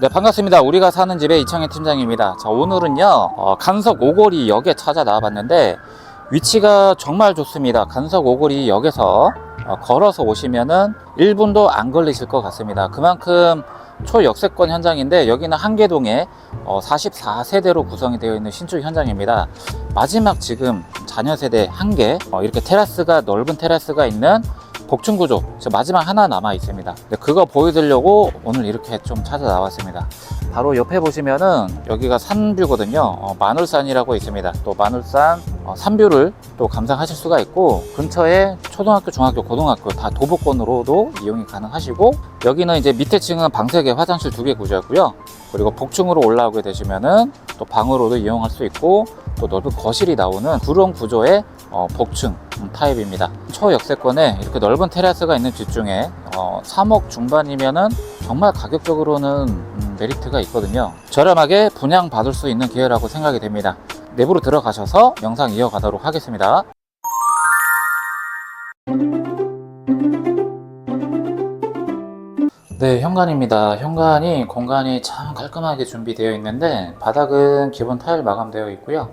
네 반갑습니다. 우리가 사는 집의 이창현 팀장입니다. 자 오늘은요 어, 간석 오거리 역에 찾아 나와봤는데 위치가 정말 좋습니다. 간석 오거리 역에서 어, 걸어서 오시면은 1분도 안 걸리실 것 같습니다. 그만큼 초역세권 현장인데 여기는 한계동에 어, 44세대로 구성이 되어 있는 신축 현장입니다. 마지막 지금 자녀 세대 한 개, 어, 이렇게 테라스가 넓은 테라스가 있는 복층 구조 지금 마지막 하나 남아 있습니다. 그거 보여드리려고 오늘 이렇게 좀 찾아 나왔습니다. 바로 옆에 보시면은 여기가 산뷰거든요. 어, 만울산이라고 있습니다. 또 만울산 어, 산뷰를 또 감상하실 수가 있고 근처에 초등학교, 중학교, 고등학교 다 도보권으로도 이용이 가능하시고 여기는 이제 밑에 층은 방세개 화장실 두 개 구조였고요. 그리고 복층으로 올라오게 되시면은 또 방으로도 이용할 수 있고 또 넓은 거실이 나오는 구롱 구조의 어, 복층 음, 타입입니다. 초역세권에 이렇게 넓은 테라스가 있는 집 중에 어, 3억 중반이면은 정말 가격적으로는 음, 메리트가 있거든요. 저렴하게 분양 받을 수 있는 기회라고 생각이 됩니다. 내부로 들어가셔서 영상 이어가도록 하겠습니다. 네, 현관입니다. 현관이 공간이 참 깔끔하게 준비되어 있는데 바닥은 기본 타일 마감되어 있고요.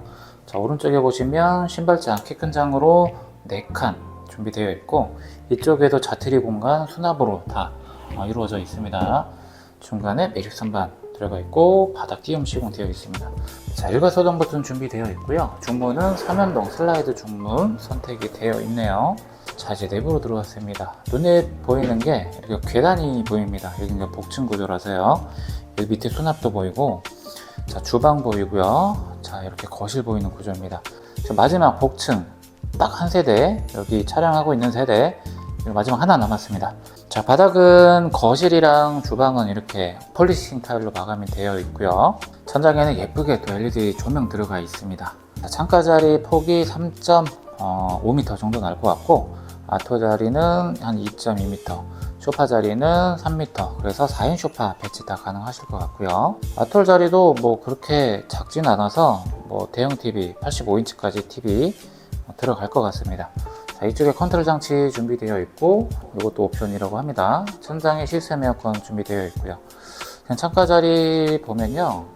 자, 오른쪽에 보시면 신발장 키 큰 장으로 4칸 준비되어 있고 이쪽에도 자투리 공간 수납으로 다 어, 이루어져 있습니다. 중간에 매립 선반 들어가 있고 바닥 띄움 시공되어 있습니다. 자, 일괄소등 버튼 준비되어 있고요. 중문은 삼연동 슬라이드 중문 선택이 되어 있네요. 자, 이제 내부로 들어왔습니다. 눈에 보이는 게 이렇게 계단이 보입니다. 여기가 복층 구조라서요. 여기 밑에 수납도 보이고, 자, 주방 보이고요. 자, 이렇게 거실 보이는 구조입니다. 마지막 복층 딱 한 세대, 여기 촬영하고 있는 세대, 마지막 하나 남았습니다. 자, 바닥은 거실이랑 주방은 이렇게 폴리싱 타일로 마감이 되어 있고요. 천장에는 예쁘게 또 LED 조명 들어가 있습니다. 자, 창가 자리 폭이 3.5m 정도 날 것 같고, 아토 자리는 한 2.2m, 소파 자리는 3m, 그래서 4인 소파 배치 다 가능하실 것 같고요. 아톨 자리도 뭐 그렇게 작진 않아서 뭐 대형 TV, 85인치까지 TV 들어갈 것 같습니다. 자, 이쪽에 컨트롤 장치 준비되어 있고 이것도 옵션이라고 합니다. 천장에 시스템 에어컨 준비되어 있고요. 창가 자리 보면요.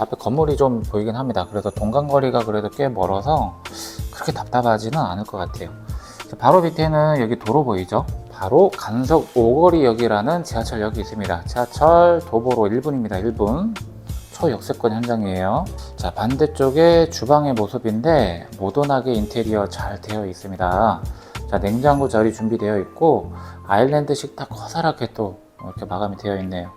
앞에 건물이 좀 보이긴 합니다. 그래서 동간거리가 그래도 꽤 멀어서 그렇게 답답하지는 않을 것 같아요. 자, 바로 밑에는 여기 도로 보이죠? 바로 간석 오거리역이라는 지하철역이 있습니다. 지하철 도보로 1분입니다. 1분. 초역세권 현장이에요. 자, 반대쪽에 주방의 모습인데 모던하게 인테리어 잘 되어 있습니다. 자, 냉장고 자리 준비되어 있고 아일랜드 식탁 커다랗게 또 이렇게 마감이 되어 있네요.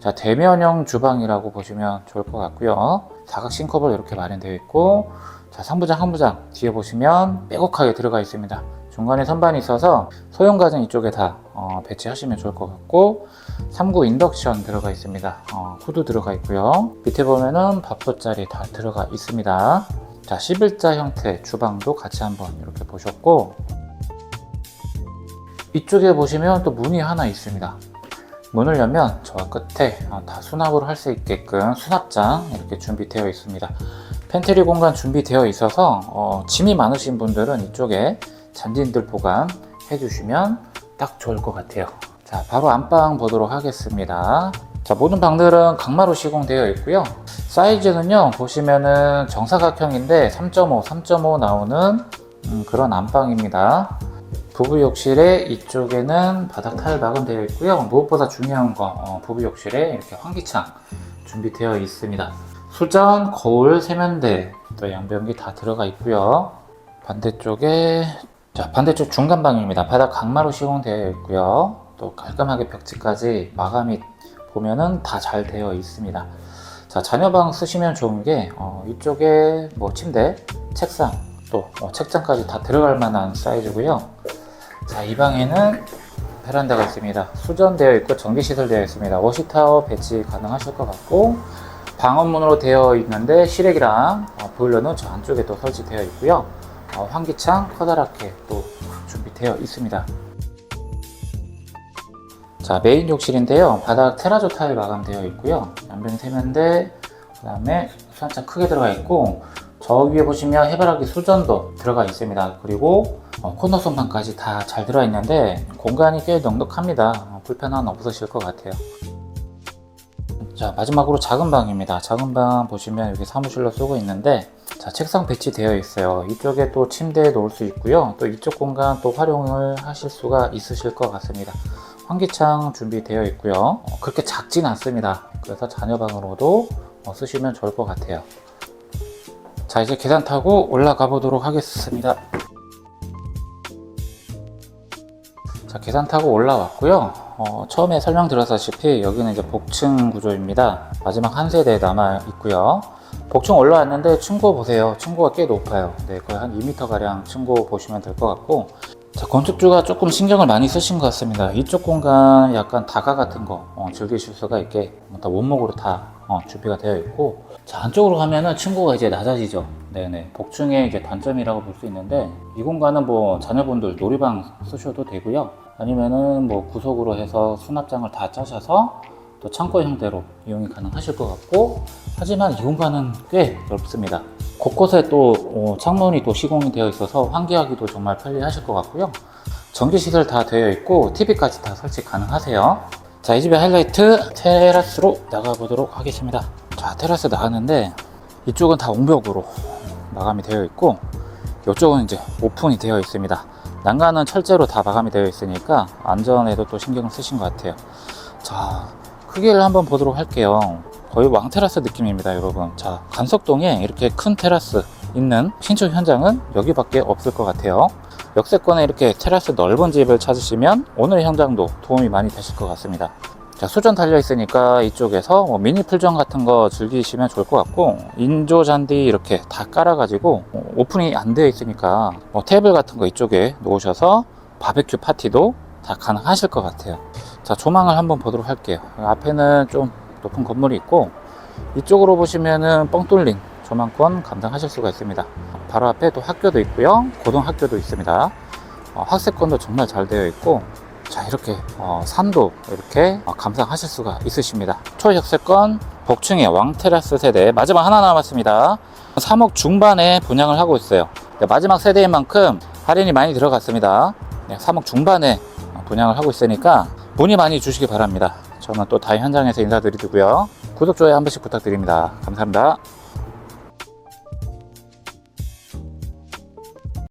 자, 대면형 주방이라고 보시면 좋을 것 같고요. 사각 싱크볼 이렇게 마련되어 있고 자, 상부장, 하부장 뒤에 보시면 빼곡하게 들어가 있습니다. 중간에 선반이 있어서 소형 가전 이쪽에 다 어, 배치하시면 좋을 것 같고 3구 인덕션 들어가 있습니다. 어, 후드 들어가 있고요. 밑에 보면은 밥솥자리 다 들어가 있습니다. 자, 11자 형태 주방도 같이 한번 이렇게 보셨고 이쪽에 보시면 또 문이 하나 있습니다. 문을 열면 저 끝에 어, 다 수납으로 할수 있게끔 수납장 이렇게 준비되어 있습니다. 팬트리 공간 준비되어 있어서 어, 짐이 많으신 분들은 이쪽에 잔진들 보관 해주시면 딱 좋을 것 같아요. 자, 바로 안방 보도록 하겠습니다. 자, 모든 방들은 강마루 시공되어 있고요. 사이즈는요, 보시면은 정사각형인데 3.5, 3.5 나오는 음, 그런 안방입니다. 부부 욕실에 이쪽에는 바닥 타일 마감 되어 있고요. 무엇보다 중요한 거, 어, 부부 욕실에 이렇게 환기창 준비되어 있습니다. 수전, 거울, 세면대, 또 양변기 다 들어가 있고요. 반대쪽에 자 반대쪽 중간방입니다. 바닥 강마루 시공되어 있고요. 또 깔끔하게 벽지까지 마감이 보면은 다 잘 되어 있습니다. 자 자녀방 쓰시면 좋은 게 어, 이쪽에 뭐 침대, 책상, 또 어, 책장까지 다 들어갈 만한 사이즈고요. 자 이 방에는 베란다가 있습니다. 수전되어 있고 전기 시설 되어 있습니다. 워시타워 배치 가능하실 것 같고 방언문으로 되어 있는데 시래기랑 어, 보일러는 저 안쪽에 또 설치되어 있고요. 어, 환기창 커다랗게 또 준비되어 있습니다. 자 메인 욕실인데요. 바닥 테라조 타일 마감되어 있고요. 양변 세면대, 그 다음에 수납장 크게 들어가 있고 저 위에 보시면 해바라기 수전도 들어가 있습니다. 그리고 어, 코너 선반까지 다 잘 들어 있는데 공간이 꽤 넉넉합니다. 어, 불편함 없으실 것 같아요. 자 마지막으로 작은 방입니다. 작은 방 보시면 여기 사무실로 쓰고 있는데 자 책상 배치되어 있어요. 이쪽에 또 침대 놓을 수 있고요. 또 이쪽 공간 또 활용을 하실 수가 있으실 것 같습니다. 환기창 준비되어 있고요. 어, 그렇게 작진 않습니다. 그래서 자녀방으로도 어, 쓰시면 좋을 것 같아요. 자 이제 계단 타고 올라가 보도록 하겠습니다. 자 계단 타고 올라왔고요. 어, 처음에 설명드렸다시피 여기는 이제 복층 구조입니다. 마지막 한 세대 남아 있고요. 복층 올라왔는데 층고 보세요. 층고가 꽤 높아요. 네, 거의 한 2m 가량 층고 보시면 될 것 같고 자, 건축주가 조금 신경을 많이 쓰신 것 같습니다. 이쪽 공간 약간 다가 같은 거 어, 즐기실 수가 있게 다 원목으로 다 어, 준비가 되어 있고 자, 안쪽으로 가면은 층고가 이제 낮아지죠. 네네. 복층의 이제 단점이라고 볼 수 있는데 이 공간은 뭐 자녀분들 놀이방 쓰셔도 되고요. 아니면은 뭐 구석으로 해서 수납장을 다 짜셔서 또 창고 형태로 이용이 가능하실 것 같고 하지만 이 공간은 꽤 넓습니다. 곳곳에 또 어, 창문이 또 시공이 되어 있어서 환기하기도 정말 편리하실 것 같고요. 전기 시설 다 되어 있고 TV까지 다 설치 가능하세요. 자, 이 집의 하이라이트 테라스로 나가 보도록 하겠습니다. 자, 테라스 나가는데 이쪽은 다 옹벽으로 마감이 되어 있고 이쪽은 이제 오픈이 되어 있습니다. 난간은 철제로 다 마감이 되어 있으니까 안전에도 또 신경을 쓰신 것 같아요. 자, 크기를 한번 보도록 할게요. 거의 왕테라스 느낌입니다, 여러분. 자, 간석동에 이렇게 큰 테라스 있는 신축 현장은 여기밖에 없을 것 같아요. 역세권에 이렇게 테라스 넓은 집을 찾으시면 오늘 현장도 도움이 많이 되실 것 같습니다. 자, 수전 달려 있으니까 이쪽에서 뭐 미니 풀전 같은 거 즐기시면 좋을 것 같고 인조 잔디 이렇게 다 깔아가지고 어, 오픈이 안 되어 있으니까 뭐 테이블 같은 거 이쪽에 놓으셔서 바베큐 파티도 다 가능하실 것 같아요. 자, 조망을 한번 보도록 할게요. 앞에는 좀 높은 건물이 있고 이쪽으로 보시면은 뻥 뚫린 조망권 감당하실 수가 있습니다. 바로 앞에 또 학교도 있고요. 고등학교도 있습니다. 어, 학세권도 정말 잘 되어 있고 자 이렇게 어, 산도 이렇게 어, 감상하실 수가 있으십니다. 초역세권 복층의 왕테라스 세대 마지막 하나 남았습니다. 3억 중반에 분양을 하고 있어요. 네, 마지막 세대인 만큼 할인이 많이 들어갔습니다. 네, 3억 중반에 어, 분양을 하고 있으니까 문의 많이 주시기 바랍니다. 저는 또 다이 현장에서 인사드리고요. 구독, 좋아요 한 번씩 부탁드립니다. 감사합니다.